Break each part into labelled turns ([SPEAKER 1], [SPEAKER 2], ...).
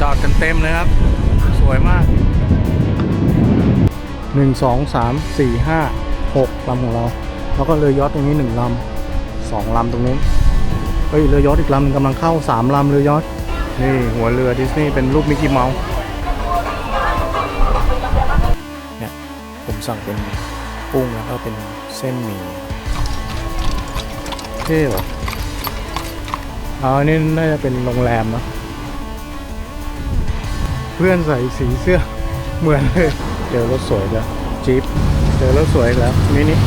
[SPEAKER 1] จอดกันเต็มเลยครับ สวยมากหนึ่งสองสามสี่ห้าหกลำของเรา แล้วก็เรือยอทตรงนี้หนึ่งลำสองลำตรงนู้นเฮ้ยเรือยอทอีกลำหนึ่งกำลังเข้าสามลำเรือยอทนี่หัวเรือดิสนีย์เป็นรูปมิกกี้เมาส์เนี่ยผมสั่งเป็นกุ้งแล้วก็เป็นเส้นหมี่เท่เหรอเอาอันนี้น่าจะเป็นโรงแรมเนอะ เพื่อนใส่สีเสื้อเหมือนเลยเจอรถสวยจ้ะจี๊ปเจอรถสวยแล้วนี่นี่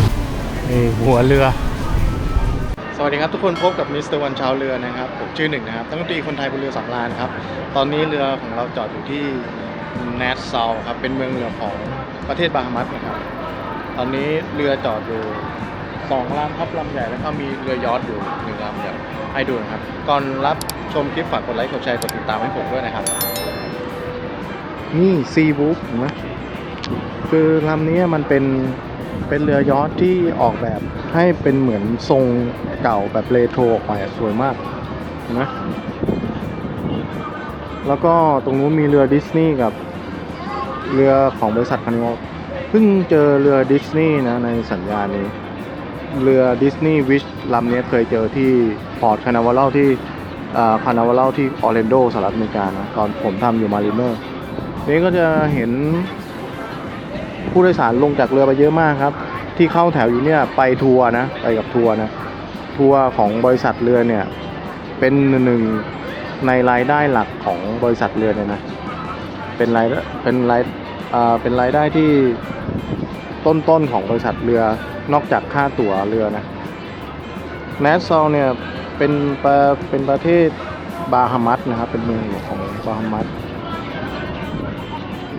[SPEAKER 1] นี่หัวเรือ สวัสดีครับทุกคนพบกับมิสเตอร์วันชาวเรือนะครับ ผมชื่อหนึ่งนะครับตั้งตีคนไทยบนเรือสำราญครับ ตอนนี้เรือของเราจอดอยู่ที่เนสซาครับเป็นเมืองเรือของประเทศบาฮามัสนะครับ ตอนนี้เรือจอดอยู่สองลำครับลำใหญ่แล้วก็มีเรือยอชต์อยู่หนึ่งลำเดี๋ยวให้ดูนะครับ ก่อนรับชมคลิปฝากกดไลค์กดแชร์กดติดตามให้ผมด้วยนะครับ นี่ซีบุ๊กเห็นไหมคือลำนี้มันเป็นเป็นเรือยอชต์ที่ออกแบบให้เป็นเหมือนทรงเก่าแบบเรโทรออกไปสวยมากเห็นไหมแล้วก็ตรงนู้นมีเรือดิสนีย์กับเรือของบริษัทคันงอเพิ่งเจอเรือดิสนีย์นะในสัญญานี้ เรือดิสนีย์วิชลำนี้เคยเจอที่พอร์ตคานา v าลที่คานา v าลที่ออร์แลนโดสหรัฐอเมริกานะตอนผมทำอยู่มาริเนอร์ นี่ก็จะเห็นผู้โดยสารลงจากเรือไปเยอะมากครับ ที่เข้าแถวอยู่เนี่ยไปทัวร์นะไปกับทัวร์นะทัวร์ของบริษัทเรือเนี่ยเป็นหนึ่งในรายได้หลักของบริษัทเรือเนี่ยนะเป็นรายเป็นรายอ่าเป็นรายได้ที่ต้นๆของบริษัทเรือนอกจากค่าตั๋วเรือนะแนสซอลเนี่ยเป็นเป็นประเทศบาฮามัสนะครับเป็นเมืองหลวงของบาฮามัส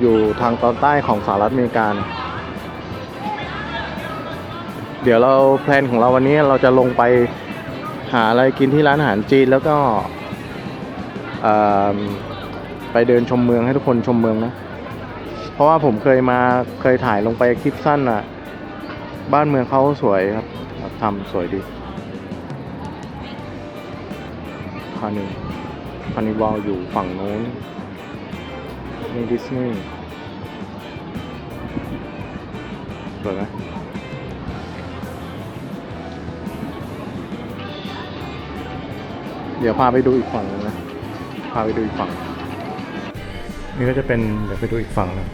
[SPEAKER 1] อยู่ทางตอนใต้ของสหรัฐอเมริกา เดี๋ยวเราแพลนของเราวันนี้เราจะลงไปหาอะไรกินที่ร้านอาหารจีนแล้วก็ไปเดินชมเมืองให้ทุกคนชมเมืองนะ เพราะว่าผมเคยมาเคยถ่ายลงไปคลิปสั้นอะบ้านเมืองเขาสวยครับทำสวยดีคานิคานิวาลอยู่ฝั่งโน้น นนี่ดิสนีย์สวยไหมเดี๋ยวพาไปดูอีกฝั่งนึงนะ พาไปดูอีกฝั่ง นี่ก็จะเป็นเดี๋ยวไปดูอีกฝั่งนึง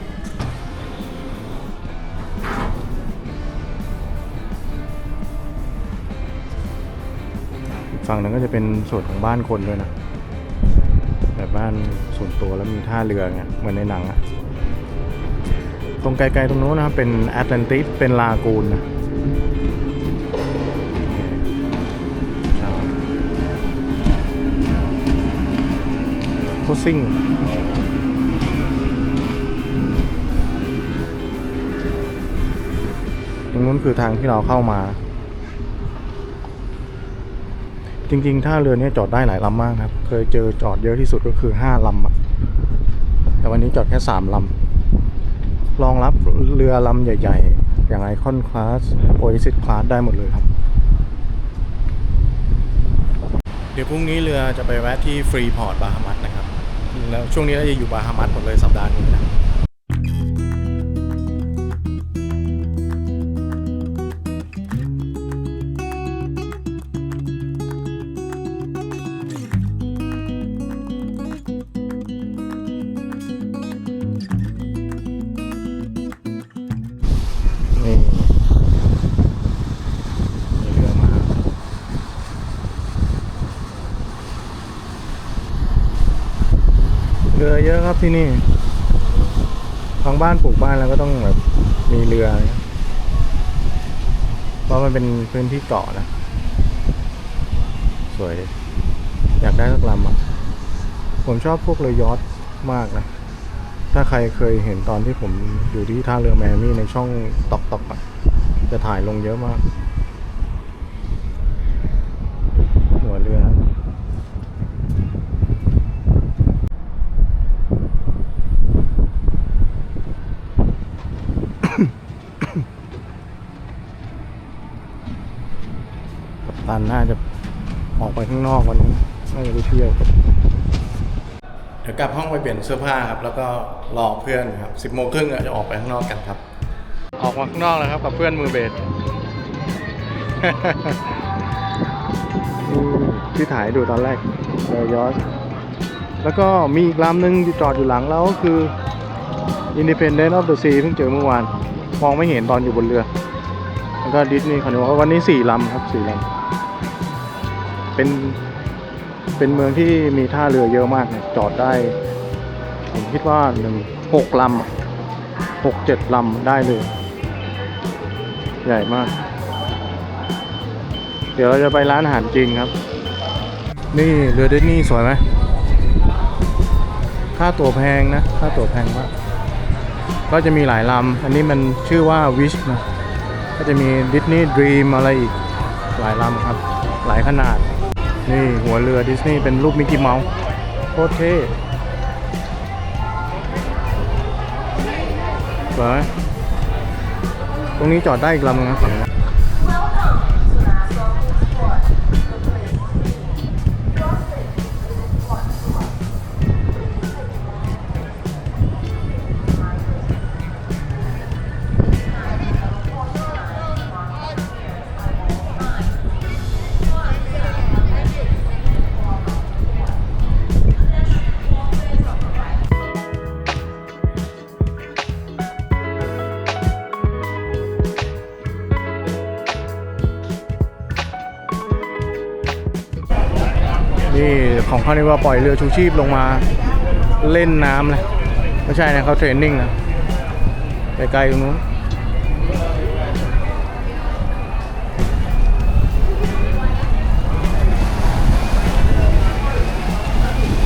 [SPEAKER 1] อีกฝั่งหนึงก็จะเป็นส่วนของบ้านคนด้วยนะานส่วนตัวแล้วมีท่าเรือเงี้ยเหมือนในหนังอะตรงไกลๆตรงโน้นนะครับเป็นแอตแลนติสเป็นลากูนนะโคซิ่งตรงนู้นคือทางที่เราเข้ามา จริงๆ ถ้าเรือเนี้จอดได้หลายลำมากครับ เคยเจอจอดเยอะที่สุดก็คือห้าลำอะแต่วันนี้จอดแค่สามลำรองรับเรือลำใหญ่ ๆ อย่างไอคอนคลาสโอเอซิสคลาสได้หมดเลยครับ เดี๋ยวพรุ่งนี้เรือจะไปแวะที่ฟรีพอร์ตบาฮามัสนะครับ แล้วช่วงนี้เราจะอยู่บาฮามัสหมดเลยสัปดาห์นี้นะ รือเยอะครับที่นี่ทางบ้านปลูกบ้านแล้วก็ต้องแบบมีเรือเพราะมันเป็นพื้นที่เกาะนะ สวย อยากได้สักลำอะ ผมชอบพวกเรือยอทมากนะ ถ้าใครเคยเห็นตอนที่ผมอยู่ที่ท่าเรือแมมี่ในช่องตอกตอกอะจะถ่ายลงเยอะมาก หัวเรือนะกัป ตันน่าจะออกไปข้างนอกวันนี้น่าจะไปเที่ยวเดี๋ยวกลับห้องไปเปลี่ยนเสื้อผ้าครับ แล้วก็รอเพื่อนครับสิบโมงครึ่งจะออกไปข้างนอกกันครับ ออกมาข้างนอกแล้วครับ กับเพื่อนมือเบสที่ถ่ายดูตอนแรกเรยอสแล้วก็มีอีกลำหนึ่งจอดอยู่หลังเราก็คือ Independent of the Sea เพิ่งเจอเมื่อวาน มองไม่เห็นตอนอยู่บนเรือ แล้วก็ดิสนีย์คอนวอวันนี้สี่ลำครับสี่ลำ เป็นเป็นเมืองที่มีท่าเรือเยอะมากเนี่ยจอดได้ ผมคิดว่าหนึ่งหกลำหกเจ็ดลำได้เลย ใหญ่มาก เดี๋ยวเราจะไปร้านอาหารจริงครับ นี่เรือดิสนีย์สวยไหมค่าตั๋วแพงนะค่าตั๋วแพงมากก็จะมีหลายลำ อันนี้มันชื่อว่าวิชนะ ก็จะมีดิสนีย์ดรีมอะไรอีก หลายลำครับ หลายขนาด นี่หัวเรือดิสนีย์เป็นรูปมิกกี้เมาส์โคตรเท่สวยตรงนี้จอดได้อีกลำนึงนะฝั่งนี้ ของเขานี่ว่าปล่อยเรือชูชีพลงมาเล่นน้ำนะไม่ใช่นะเขาเทรนนิ่งนะไกลๆตรงนู้น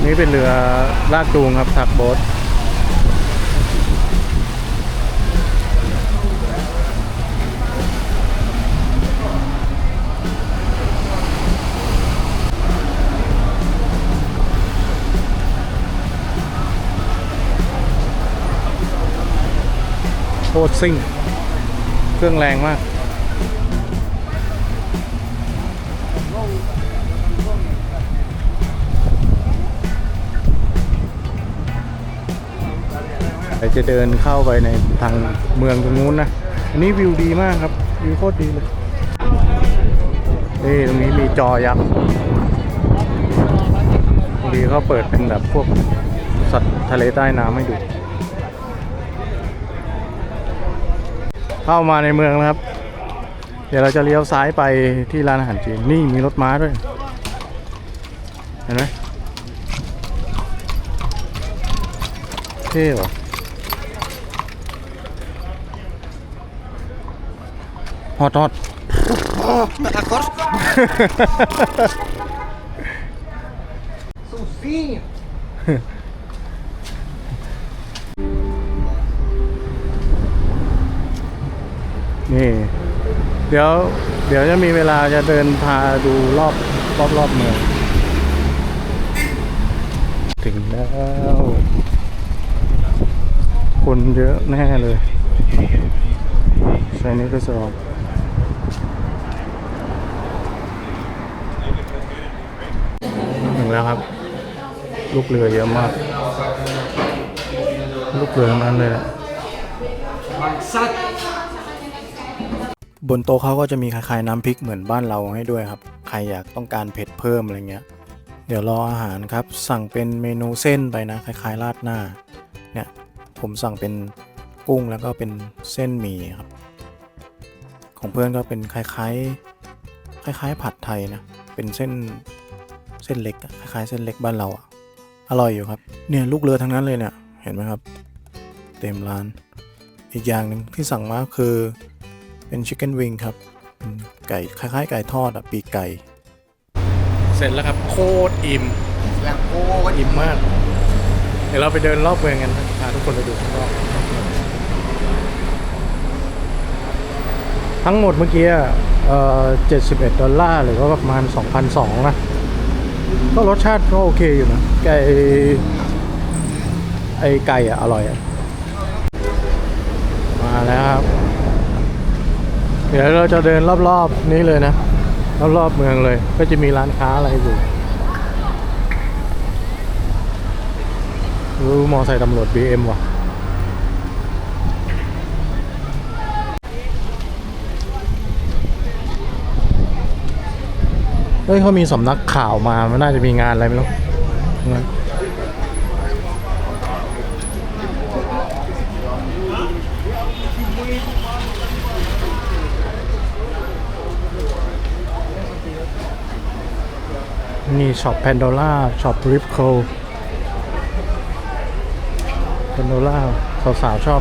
[SPEAKER 1] นี่เป็นเรือลากจูงครับถักโบ๊ท โคตรซิ่ง เครื่องแรงมาก จะเดินเข้าไปในทางเมืองตรงนู้นนะ อันนี้วิวดีมากครับ วิวโคตรดีเลย นี่ตรงนี้มีจอยักษ์บางทีเขาเปิดเป็นแบบพวกสัตว์ทะเลใต้น้ำให้ดู เข้ามาในเมืองแล้วครับ เดี๋ยวเราจะเลี้ยวซ้ายไปที่ร้านอาหารจีนนี่มีรถม้าด้วย เห็นไหมเท่เหรอฮอตฮอต
[SPEAKER 2] Akors? Sozinho.
[SPEAKER 1] นี่ เดี๋ยว เดี๋ยวจะมีเวลาจะเดินพาดูรอบรอบรอบเมืองถึงแล้ว คนเยอะแน่เลยใช่นี่ก็สอบถึงแล้วครับ ลูกเรือเยอะมาก ลูกเรือทั้งนั้นเลยแหละ
[SPEAKER 2] Mangsat.
[SPEAKER 1] บ นโต๊ะเขาก็จะมีคล้ายๆน้ำพริกเหมือนบ้านเราให้ด้วยครับ ใครอยากต้องการเผ็ดเพิ่มอะไรเงี้ย เดี๋ยวรออาหารครับ สั่งเป็นเมนูเส้นไปนะ คล้ายๆราดหน้า เนี่ย ผมสั่งเป็นกุ้งแล้วก็เป็นเส้นหมี่ครับ ของเพื่อนก็เป็นคล้ายๆ คล้ายๆ ผัดไทยนะ เป็นเส้นเส้นเล็กคล้ายๆ เส้นเล็กบ้านเราอะอร่อยอยู่ครับ เนี่ยลูกเรือทั้งนั้นเลยเนี่ย เห็นไหมครับ เต็มร้าน อีกอย่างหนึ่งที่สั่งมาคือ เป็นชิคเก้นวิงครับเป็นไก่คล้ายๆไก่ทอดอะปีกไก่ เสร็จแล้วครับโคตรอิ่ม
[SPEAKER 2] Yang kuat.
[SPEAKER 1] อิ่มมาก เดี๋ยวเราไปเดินรอบเมืองกันนะพาทุกคนไปดูข้างนอกทั้งหมดเมื่อกี้อะเอ่อ71 ดอลลาร์หรือว่าประมาณ 2,200 นะ ก็รสชาติก็โอเคอยู่นะ ไก่ ไอไก่อะอร่อยอะมาแล้วครับ เดี๋ยวเราจะเดินรอบๆนี้เลยนะ รอบๆเมืองเลย ก็จะมีร้านค้าอะไรอยู่รู้มอไซค์ตำรวจ BM ว่ะเฮ้ยเขามีสำนักข่าวมา มันน่าจะมีงานอะไรไม่รู้ ช็อปแพนโดล่าช็อปริปโคแพนโดล่าสาวๆชอบ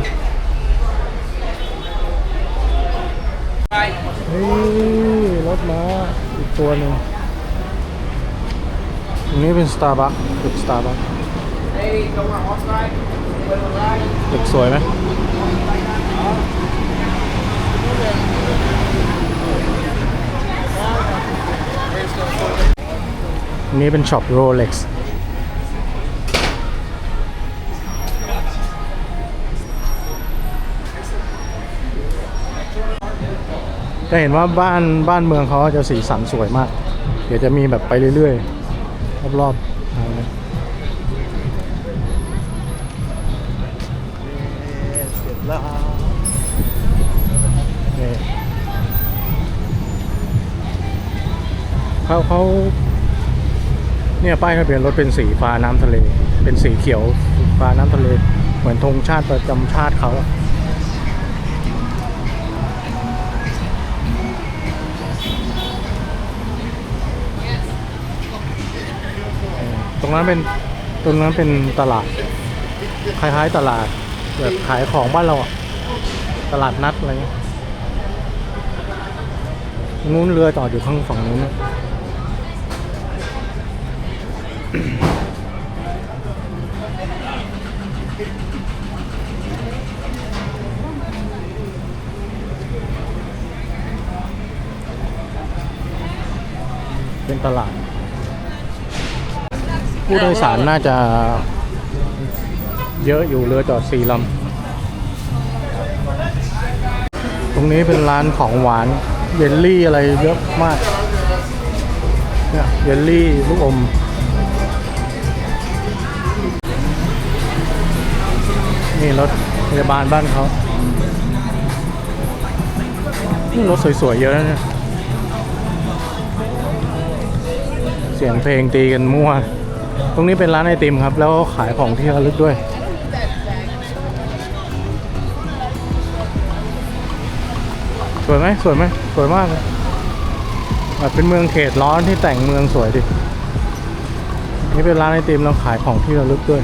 [SPEAKER 1] เฮ้ยรถม้าอีกตัวหนึ่งอันนี้เป็น Starbucks ตึก Starbucks ตึกสวยไหม นี้เป็นช็อป Rolex จะเห็นว่าบ้านบ้านเมืองเขาจะสีสันสวยมาก เดี๋ยวจะมีแบบไปเรื่อยๆ รอบๆทางนี้เขาเขา เนี่ยป้ายทะเบียนรถเป็นสีฟ้าน้ำทะเล เป็นสีเขียวฟ้าน้ำทะเล เหมือนธงชาติประจำชาติเขาตรงนั้นเป็นตรงนั้นเป็นตลาดคล้ายๆตลาดแบบขายของบ้านเราอะตลาดนัดอะไรเงี้ยนู้นเรือจอดอยู่ข้างฝั่งนู้นนะ เป็นตลาด ผู้โดยสารน่าจะเยอะอยู่เรือจอดสี่ลำ ตรงนี้เป็นร้านของหวานเยลลี่อะไรเยอะมาก เนี่ยเยลลี่ลูกอม นี่รถพยาบาลบ้านเขานี่รถสวยๆเยอะนะเนี่ยเสียงเพลงตีกันมั่ว ตรงนี้เป็นร้านไอติมครับ แล้วก็ขายของที่ระลึกด้วย สวยไหมสวยไหมสวยมากเลยแบบเป็นเมืองเขตร้อนที่แต่งเมืองสวยดิ นี่เป็นร้านไอติมแล้วขายของที่ระลึกด้วย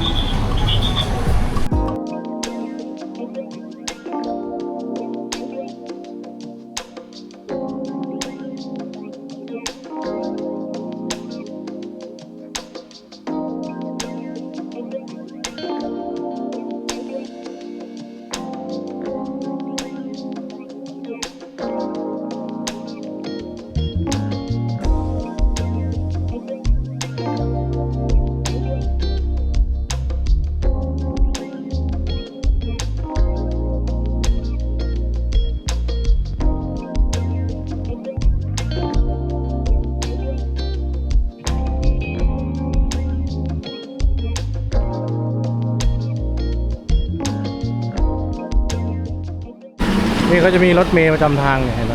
[SPEAKER 1] นี่เขาจะมีรถเมย์ประจำทางเนี่ยเห็นไหม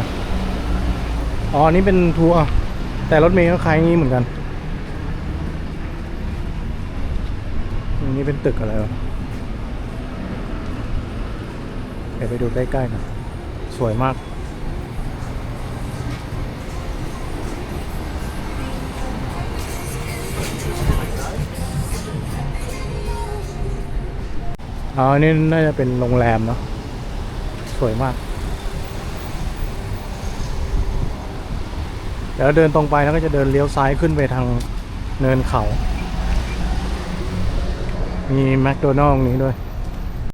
[SPEAKER 1] อ๋อนี่เป็นทัวร์แต่รถเมย์ก็คล้ายงี้เหมือนกันนนี้เป็นตึกอะไรวะเดี๋ยวไปดูใกล้ๆหน่อยสวยมาก อ๋อนี่น่าจะเป็นโรงแรมเนาะ วยมาก เดี๋ยวเดินตรงไปแล้วก็จะเดินเลี้ยวซ้ายขึ้นไปทางเนินเขา มีแมคโดนัลล์ตรงนี้ด้วย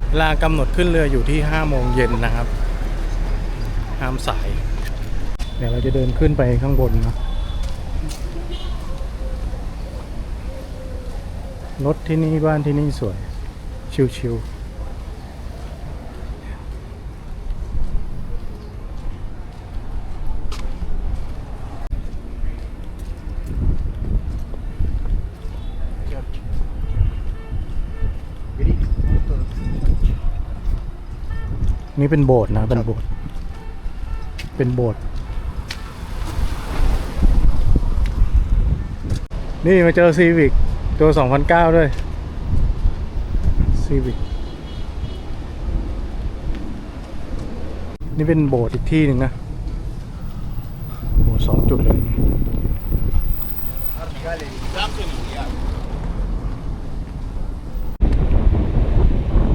[SPEAKER 1] เวลากำหนดขึ้นเรืออยู่ที่5โมงเย็นนะครับ ห้ามสาย เดี๋ยวเราจะเดินขึ้นไปข้างบนนะรถที่นี่บ้านที่นี่สวย ชิวๆ นี่เป็นโบสถ์นะเป็นโบสถ์เป็นโบสถ์นี่มาเจอซีวิกตัว 2009 ด้วยซีวิกนี่เป็นโบสถ์อีกที่หนึ่งนะโบสถ์สองจุดเลย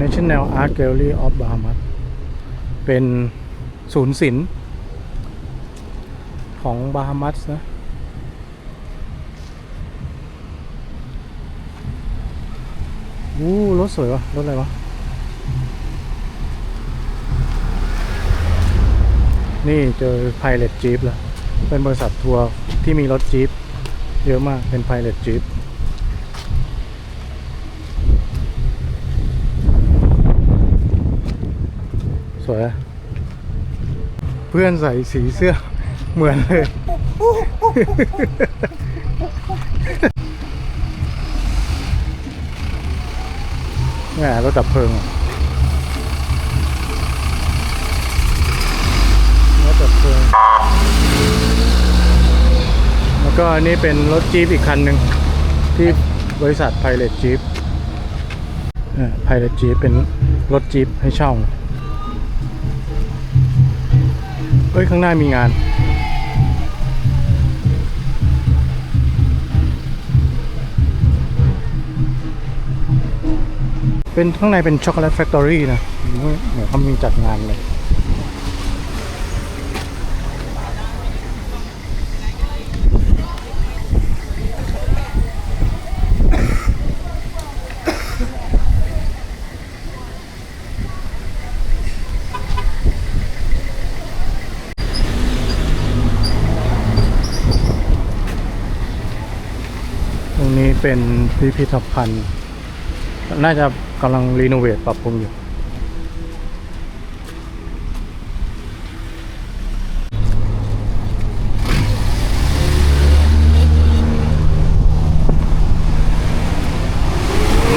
[SPEAKER 1] National Art Gallery of Bahamas เป็นศูนย์ศิลป์ของบาฮามัสนะอู้รถสวยวะรถอะไรวะ นี่เจอ Pilot Jeep แล้ว เป็นบริษัททัวร์ที่มีรถจี๊ปเยอะมากเป็น Pilot Jeep สวย เพื่อนใส่สีเสื้อเหมือนเลยแหมรถดับเพลิงรถดับเพลิง แล้วก็อันนี้เป็นรถจี๊ปอีกคันหนึ่งที่บริษัท Pilot Jeep เอ่อ Pilot Jeep เป็นรถจี๊ปให้เช่า เอ้ย ข้างหน้ามีงานเป็นข้างในเป็นช็อกโกแลตแฟคทอรี่นะเหมือนเขามีจัดงานเลย เป็นพิพิธภัณฑ์ น่าจะกำลังรีโนเวทปรับปรุงอยู่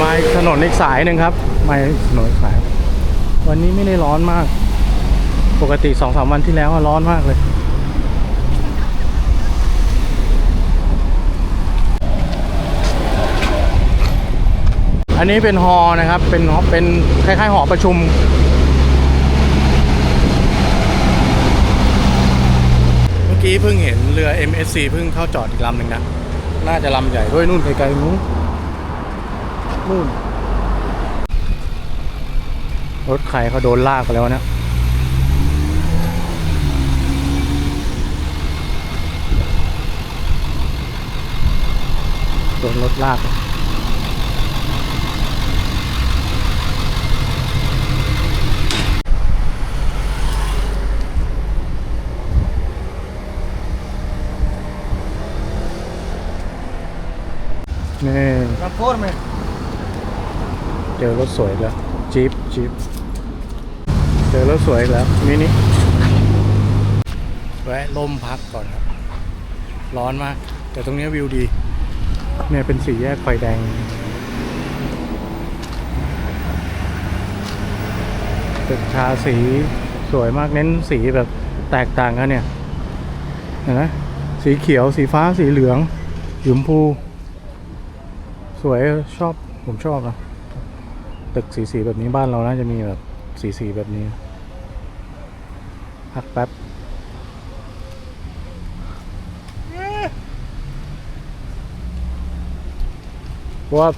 [SPEAKER 1] มาถนนอีกสายหนึ่งครับ มาถนนอีกสาย วันนี้ไม่ได้ร้อนมาก ปกติสองสามวันที่แล้วร้อนมากเลย อันนี้เป็นฮอนะครับ เป็นเป็นคล้ายๆหอประชุม เมื่อกี้เพิ่งเห็นเรือ MSC เพิ่งเข้าจอดอีกลำหนึ่งนะ น่าจะลำใหญ่ด้วยนู่นไกลๆนู้นนู่น รถใครเขาโดนลากไปแล้วเนี่ยโดนรถลาก นี่
[SPEAKER 2] Transformer.
[SPEAKER 1] เจอรถสวยอีกแล้วจี๊ปจี๊ปเจอรถสวยอีกแล้วมินิแวะล่มพักก่อนครับ ร้อนมาก แต่ตรงนี้วิวดี เนี่ยเป็นสี่แยกไฟแดง ตึกชาสีสวยมากเน้นสีแบบแตกต่างกันเนี่ย เห็นไหมสีเขียวสีฟ้าสีเหลืองสีชมพู สวยชอบผมชอบนะตึกสีสีแบบนี้บ้านเราน่าจะมีแบบสีสีแบบนี้ พักแป๊บว่า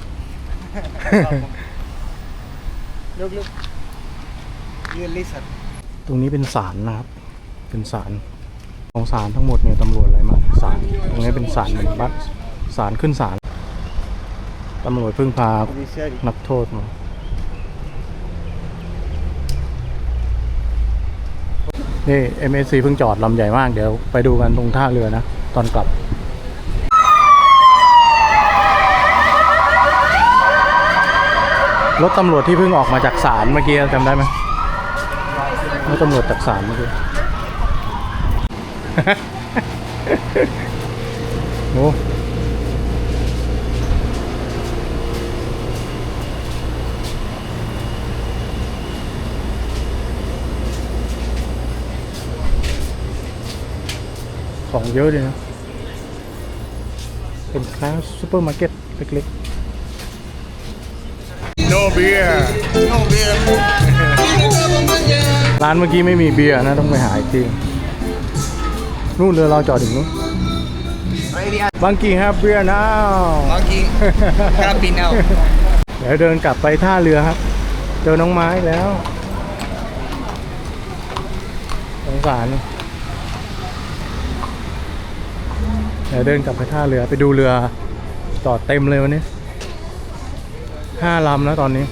[SPEAKER 2] Look, look. You listen.
[SPEAKER 1] ตรงนี้เป็นศาลนะครับ เป็นศาลของศาลทั้งหมดเนี่ยตำรวจอะไรมาศาลตรงนี้เป็นศาลเหมือนบ้านศาลขึ้นศาล ตำรวจเพิ่งพา
[SPEAKER 2] Judiciary.
[SPEAKER 1] นักโทษมานี่ MSC เพิ่งจอดลำใหญ่มาก เดี๋ยวไปดูกันตรงท่าเรือนะ ตอนกลับรถตำรวจที่เพิ่งออกมาจากศาลเมื่อกี้จำได้ไหมรถตำรวจจากศาลเมื่อกี้โอ้ ของเยอะเลยนะ เป็นคลาสซูเปอร์มาร์เก็ตเล็กๆ no beer
[SPEAKER 2] No beer.
[SPEAKER 1] ร้านเมื่อกี้ไม่มีเบียร์นะ ต้องไปหาอีกทีนู่นเรือเราจอดถึงนู้น
[SPEAKER 2] Ready?
[SPEAKER 1] บางกีครับเบียร์นะ
[SPEAKER 2] Monkey. Happy now.
[SPEAKER 1] เดี๋ยวเดินกลับไปท่าเรือครับ เจอน้องไม้แล้วสงสาร เดี๋ยวเดินกลับไปท่าเรือไปดูเรือจอดเต็มเลยวันนี้ห้าลำแล้วตอนนี้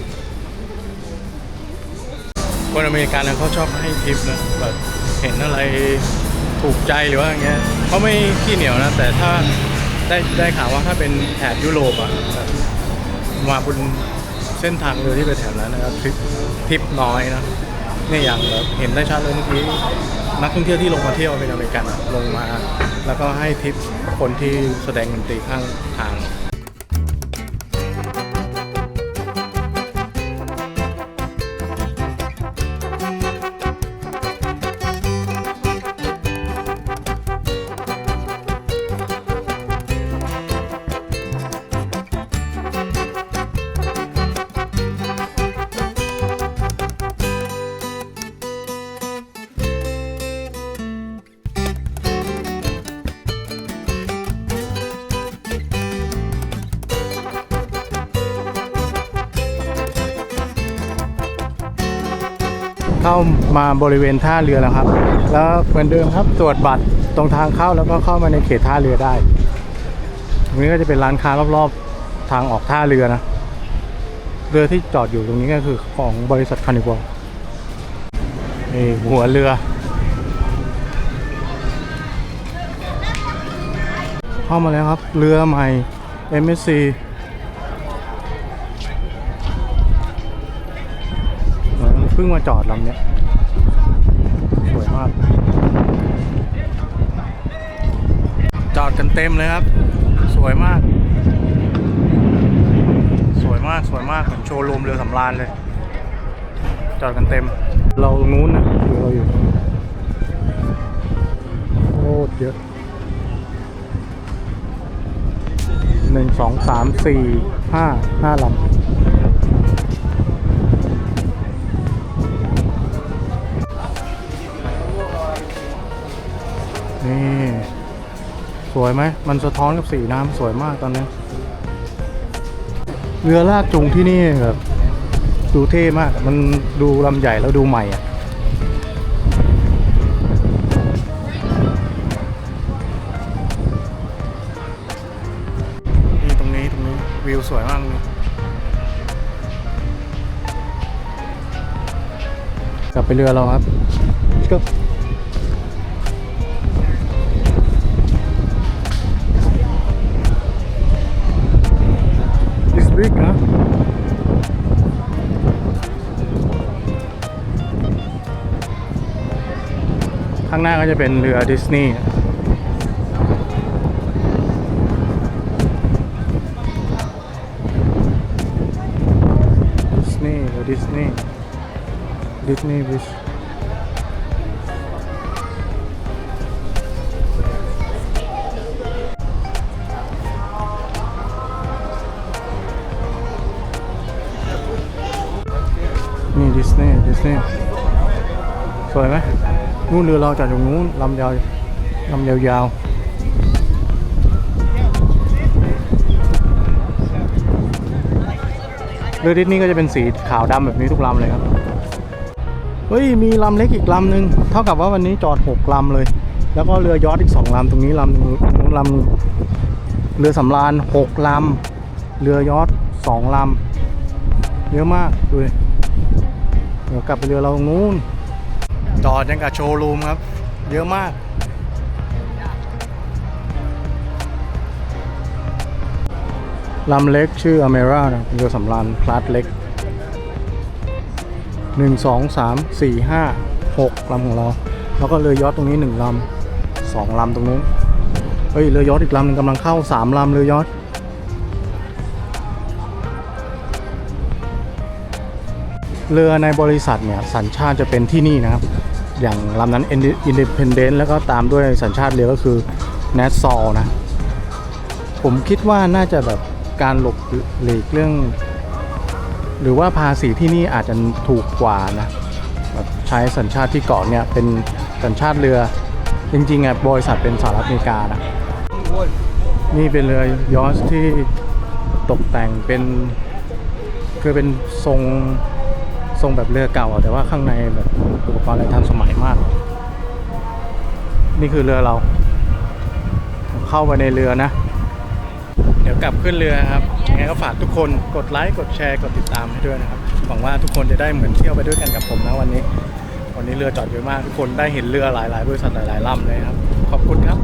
[SPEAKER 1] คนอเมริกันเขาชอบให้ทิปนะแบบเห็นอะไรถูกใจหรือว่าอย่างเงี้ยเขาไม่ขี้เหนียวนะ แต่ถ้าได้ได้ข่าวว่าถ้าเป็นแถบยุโรปอะแบบมาบนเส้นทางเรือที่ไปแถบนั้นนะครับทริปทริปน้อยนะเนี่ยอย่างแบบเห็นได้ชัดเลยเมื่อกี้ นักท่องเที่ยวที่ลงมาเที่ยวเป็นอเมริกันอะลงมา แล้วก็ให้ทิปคนที่แสดงดนตรีข้างทาง บริเวณท่าเรือแล้วครับ แล้วเหมือนเดิมครับตรวจบัตรตรงทางเข้าแล้วก็เข้ามาในเขตท่าเรือได้ ตรงนี้ก็จะเป็นร้านค้ารอบๆทางออกท่าเรือนะเรือที่จอดอยู่ตรงนี้ก็คือของบริษัทคานิวอลนี่หัวเรือ เข้ามาแล้วครับเรือใหม่ MSC เหมือนเพิ่งมาจอดลำเนี้ย สวยมากจอดกันเต็มเลยครับ สวยมาก สวยมากสวยมากเหมือนโชว์รูมเรือสำราญเลย จอดกันเต็ม เรานู้นนะอยู่เราอยู่โคตรเยอะหนึ่งสองสามสี่ห้าห้าลำ นี่ สวยไหม มันสะท้อนกับสีน้ำสวยมากตอนนี้ เรือลากจูงที่นี่แบบดูเท่มาก มันดูลำใหญ่แล้วดูใหม่อะนี่ตรงนี้ตรงนี้วิวสวยมากเลยกลับไปเรือเราครับก็ It's big นะข้างหน้าก็จะเป็นเรือดิสนีย์ดิสนีย์ดิสนีย์ดิสนีย์บิช นู่นเรือเราจากตรงนู้นลำยาวลำยาวๆเรือดิสนีย์ก็จะเป็นสีขาวดำแบบนี้ทุกลำเลยครับ เฮ้ย มีลำเล็กอีกลำหนึ่งเท่ากับว่าวันนี้จอดหกลำเลย แล้วก็เรือยอชต์อีกสองลำตรงนี้ลำนึ่งนู้นลำเรือสำราญหกลำเรือยอชต์สองลำเยอะมากดูเดี๋ยวกลับไปเรือเราตรงนู้น จอดยังกับโชว์รูมครับ เยอะมาก ลำเล็กชื่ออเมร่านะเรือสำราญคลาสเล็กหนึ่งสองสามสี่ห้าหกลำของเรา แล้วก็เรือยอชต์ตรงนี้หนึ่งลำสองลำตรงนู้นเฮ้ยเรือยอชต์อีกลำหนึงกำลังเข้าสามลำเรือยอช เรือในบริษัทเนี่ยสัญชาติจะเป็นที่นี่นะครับ อย่างลำนั้น Independent แล้วก็ตามด้วยสัญชาติเรือก็คือ n a s s a u นะ ผมคิดว่าน่าจะแบบการหลบหลีกเรื่อง หรือว่าภาษีที่นี่อาจจะถูกกว่านะแบบใช้สัญชาติที่เกาะเนี่ยเป็นสัญชาติเรือจริงๆอะบริษัทเป็นสหรัฐอเมริกานะนี่เป็นเรือยอชที่ตกแต่งเป็นคือเป็นทรง ทรงแบบเรือเก่า แต่ว่าข้างในแบบอุปกรณ์อะไรทันสมัยมาก นี่คือเรือเรา เข้าไปในเรือนะ เดี๋ยวกลับขึ้นเรือครับยังไงก็ฝากทุกคนกดไลค์กดแชร์กดติดตามให้ด้วยนะครับหวังว่าทุกคนจะได้เหมือนเที่ยวไปด้วยกันกับผมนะวันนี้ วันนี้เรือจอดเยอะมากทุกคนได้เห็นเรือหลายๆบริษัทหลายๆลำเลยครับ ขอบคุณครับ